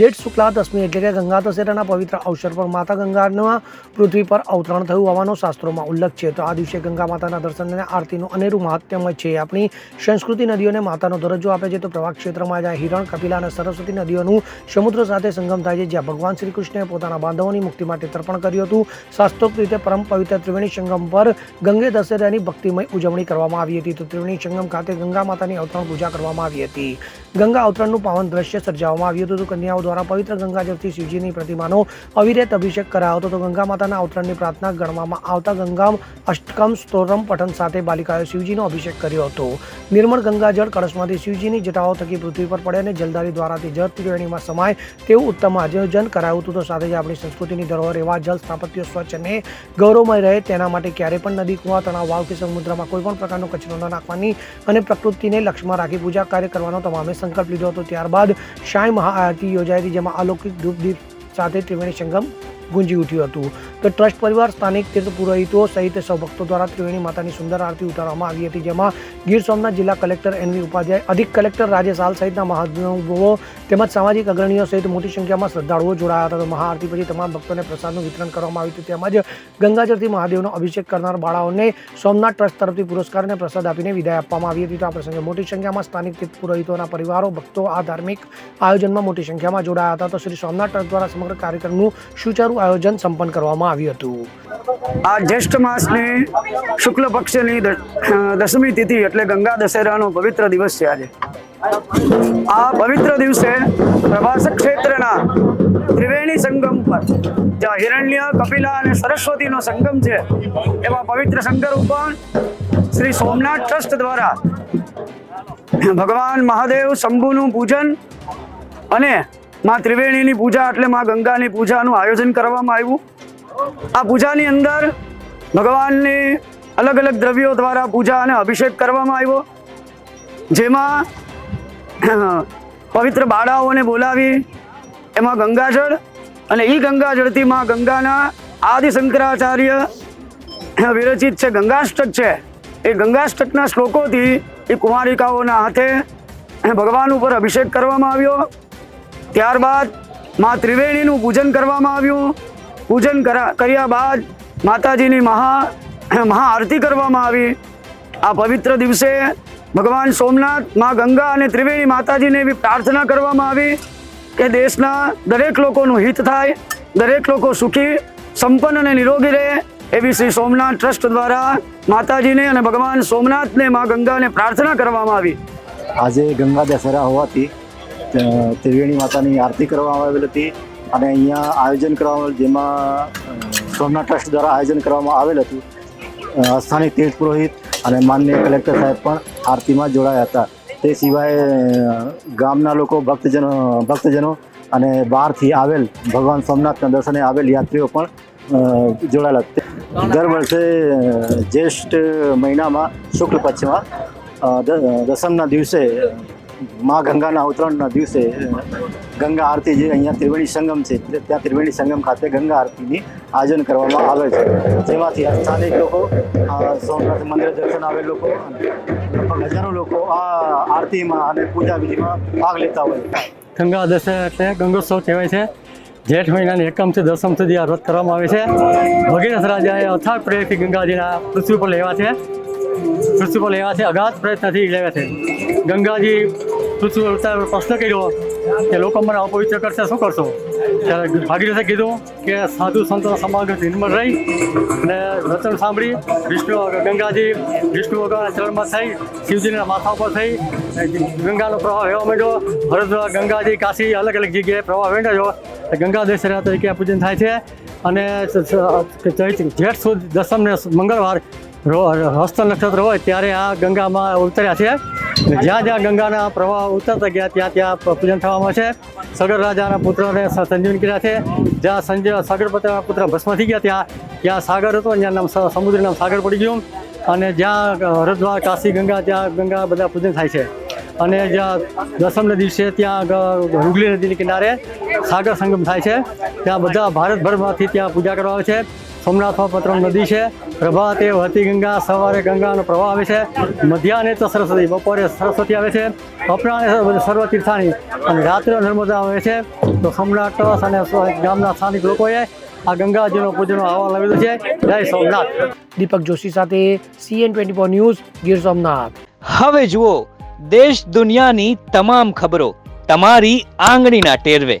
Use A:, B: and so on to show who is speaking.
A: જેઠ શુક્લા, દસમી એટલે કે ગંગા દશેરાના પવિત્ર અવસર પર માતા ગંગાના પૃથ્વી પર અવતરણ થયું હોવાનો શાસ્ત્રોમાં ઉલ્લેખ છે. તો આ દિવસે ગંગા માતાના દર્શન અને આરતીનું અનેરું મહાત્મ્ય છે. આપણી સંસ્કૃતિ નદીઓને માતાનો દરજ્જો આપે છે. તો પ્રવાહ ક્ષેત્રમાં જ્યાં હિરણ, કપિલા અને સરસ્વતી નદીઓનું સમુદ્ર સાથે સંગમ થાય છે, જ્યાં ભગવાન શ્રી કૃષ્ણએ પોતાના બાંધવોની મુક્તિ માટે તર્પણ કર્યું હતું. શાસ્ત્રોક્ત રીતે પરમ પવિત્ર ત્રિવેણી સંગમ પર ગંગે દશેરાની ભક્તિમય ઉજવણી કરવામાં આવી હતી. તો ત્રિવેણી સંગમ ખાતે ગંગા માતાની અવતરણ પૂજા કરવામાં આવી હતી. ગંગા અવતરણનું પાવન દ્રશ્ય સર્જાવામાં આવ્યું હતું. તો કન્યાઓ દ્વારા પવિત્ર ગંગાજળથી શિવજીની પ્રતિમાનો અવિરત અભિષેક કરાયો હતો. તો ગંગા માતાના અવતરણની પ્રાર્થના ગણવામાં આવતા ગંગા અષ્ટકમ સ્તોરમ પઠન સાથે બાલિકાએ શિવજીનો અભિષેક કર્યો હતો. નિર્મળ ગંગાજળ કળશમાંથી શિવજીની જટાઓ થકી પૃથ્વી પર પડે અને જલધારી દ્વારાથી જળ ત્રિવેણીમાં સમાય તેવું ઉત્તમ આયોજન કરાયું હતું. તો સાથે જ આપણી સંસ્કૃતિની ધરોહર એવા જળ સ્થાપત્યો સ્વચ્છ અને ગૌરવમય રહે તેના માટે ક્યારેય પણ નદી, કુવા, તળાવ, વાવ કે સમુદ્રમાં કોઈ પણ પ્રકારનો કચરો ન નાખવાની અને પ્રકૃતિને લક્ષ્યમાં રાખી પૂજા કાર્ય કરવાનો તમામે સંકલ્પ લીધો હતો. ત્યારબાદ શાય મહાઆરતી યોજાઈ હતી જેમાં અલૌકિક ધૂપ દીપ સાથે ત્રિવેણી સંગમ ગુંજી ઉઠ્યું હતું. તો ટ્રસ્ટ પરિવાર, સ્થાનિક તીર્થ પુરોહિતો સહિત સૌ ભક્તો દ્વારા ત્રિવેણી માતાની સુંદર આરતી ઉતારવામાં આવી હતી, જેમાં ગીર સોમનાથ જિલ્લા કલેક્ટર એનવી ઉપાધ્યાય, અધિક કલેક્ટર રાજેશ હાલ સહિતના મહાનુભાવો તેમજ સામાજિક અગ્રણીઓ સહિત મોટી સંખ્યામાં શ્રદ્ધાળુઓ જોડાયા હતા. તો મહાઆરતી પછી તમામ ભક્તોને પ્રસાદનું વિતરણ કરવામાં આવ્યું હતું. તેમજ ગંગાજળથી મહાદેવનો અભિષેક કરનાર બાળાઓને સોમનાથ ટ્રસ્ટ તરફથી પુરસ્કાર અને પ્રસાદ આપીને વિદાય આપવામાં આવી હતી. તો આ પ્રસંગે મોટી સંખ્યામાં સ્થાનિક તીર્થ પુરોહિતોના પરિવારો, ભક્તો આ ધાર્મિક આયોજનમાં મોટી સંખ્યામાં જોડાયા હતા. તો શ્રી સોમનાથ ટ્રસ્ટ દ્વારા સમગ્ર કાર્યક્રમનું સુચારુ આયોજન સંપન્ન કરવામાં આવ્યું હતું.
B: આ જ્યેષ્ઠ માસની શુક્લ પક્ષની દશમી તિથિ એટલે ગંગા દશેરાનો પવિત્ર દિવસ છે આજે. આ પવિત્ર દિવસે પ્રવાસ ક્ષેત્રના ત્રિવેણી સંગમ પર જ્યાં હિરણ્ય, કપિલા અને સરસ્વતીનો સંગમ છે એવા પવિત્ર શંકર ઉપર શ્રી સોમનાથ ટ્રસ્ટ દ્વારા ભગવાન મહાદેવ શંભુનું પૂજન અને માં ત્રિવેણીની પૂજા એટલે માં ગંગાની પૂજાનું આયોજન કરવામાં આવ્યું. આ પૂજાની અંદર ભગવાનની અલગ અલગ દ્રવ્યો દ્વારા પૂજા અને અભિષેક કરવામાં આવ્યો. જેમાં પવિત્ર બાળાઓને બોલાવી એમાં ગંગાજળ અને એ ગંગાજળથી માં ગંગાના આદિ શંકરાચાર્ય વિરચિત છે, ગંગાષ્ટક છે. એ ગંગાષ્ટકના શ્લોકોથી એ કુમારિકાઓના હાથે ભગવાન ઉપર અભિષેક કરવામાં આવ્યો. ત્યારબાદ મા ત્રિવેણીનું પૂજન કરવામાં આવ્યું. પૂજન કરા, કર્યા બાદ માતાજીની મહા મહાઆરતી કરવામાં આવી. આ પવિત્ર દિવસે ભગવાન સોમનાથ, મા ગંગા અને ત્રિવેણી માતાજીને એવી પ્રાર્થના કરવામાં આવી કે દેશના દરેક લોકોનું હિત થાય, દરેક લોકો સુખી, સંપન્ન અને નિરોગી રહે એવી શ્રી સોમનાથ ટ્રસ્ટ દ્વારા માતાજીને અને ભગવાન સોમનાથને મા ગંગાને પ્રાર્થના કરવામાં આવી.
C: આજે ગંગા દશેરા હોવાથી ત્રિવેણી માતાની આરતી કરવામાં આવેલ હતી અને અહીંયા આયોજન કરવામાં જેમાં સોમનાથ ટ્રસ્ટ દ્વારા આયોજન કરવામાં આવેલ હતું. સ્થાનિક તીર્થ પુરોહિત અને માનનીય કલેક્ટર સાહેબ પણ આરતીમાં જોડાયા હતા. તે સિવાય ગામના લોકો, ભક્તજનો ભક્તજનો અને બહારથી આવેલ ભગવાન સોમનાથના દર્શને આવેલ યાત્રીઓ પણ જોડાયેલા હતા. દર વર્ષે જ્યેષ્ઠ મહિનામાં શુક્લ પક્ષમાં દસમના દિવસે મા ગંગાના અવતરણના દિવસે ગંગા આરતી જે અહીંયા ત્રિવેણી સંગમ છે ત્યાં ત્રિવેણી સંગમ ખાતે ગંગા આરતીની આયોજન કરવામાં આવે છે. જેમાંથી સ્થાનિક લોકો સોમનાથ મંદિર દર્શન આવેલ લોકો, લગભગ હજારો લોકો આ આરતીમાં અને પૂજા વિધિમાં ભાગ લેતા હોય
D: ગંગા દશે એટલે ગંગોત્સવ કહેવાય છે. જેઠ મહિનાની એકમથી દસમ સુધી આ વ્રત કરવામાં આવે છે. ભગીરથ રાજાએ અથાગ પ્રયત્નથી ગંગાજીના પૃથ્વી પર લેવા છે. પૃથ્વી પર લેવા છે, અગાધ પ્રયત્નથી લેવા છે. ગંગાજી પૃથ્વી પ્રશ્ન કર્યો કે લોકો મને અપવિત્ર કરશે, શું કરશો? ત્યારે ભાગીરથે કીધું કે સાધુ સંતો સમાગમ નિર્મળ રહી અને વચન સાંભળી, વિષ્ણુ ગંગાજી, વિષ્ણુ ભગવાનના ચરણમાં થઈ, શિવજીના માથા ઉપર થઈ ગંગાનો પ્રવાહ વહેવા માંડ્યો. હરિદ્વાર ગંગાજી, કાશી અલગ અલગ જગ્યાએ પ્રવાહ વેંડાયો ગંગા દશેરા તરીકે પૂજન થાય છે? અને જેઠ સુદ દસમને મંગળવાર હસ્ત નક્ષત્ર હોય ત્યારે આ ગંગામાં ઉતર્યા છે. જ્યાં જ્યાં ગંગાના પ્રવાહ ઉતરતા ગયા, ત્યાં ત્યાં પૂજન થવામાં છે. સગર રાજાના પુત્રને સંજીવન કર્યા છે. જ્યાં સંજય સાગરપતિના પુત્ર ભસ્મ થઈ ગયા, ત્યાં ત્યાં સાગર હતો ત્યાં નામ સમુદ્ર નામ સાગર પડી ગયું. અને જ્યાં હરદ્વાર, કાશી, ગંગા, ત્યાં ગંગા બધા પૂજન થાય છે. અને જ્યાં દસમને દિવસે ત્યાં હુગલી નદીની કિનારે સાગર સંગમ થાય છે. ત્યાં બધા ભારતભરમાંથી ત્યાં પૂજા કરવા આવે છે. સોમનાથમાં પત્રમ નદી છે. પ્રભાતે વહતી ગંગા સવારે ગંગાનો પ્રવાહ આવે છે. મધ્યાહને તો સરસ્વતી બપોરે સરસ્વતી આવે છે. અપરાહ્ને સર્વ તીર્થાની અને રાત્રે નર્મદા આવે છે. તો સોમનાથ ટ્રસ્ટ અને સ- ગામના સ્થાનિક લોકોએ આ ગંગાજીનો પૂજનનો અહેવાલ આવેલો છે. જય સોમનાથ.
A: દીપક જોશી સાથે CN twenty four news Gir Somnath.
E: હવે જુઓ દેશ દુનિયાની તમામ ખબરો તમારી આંગળીના ટેરવે.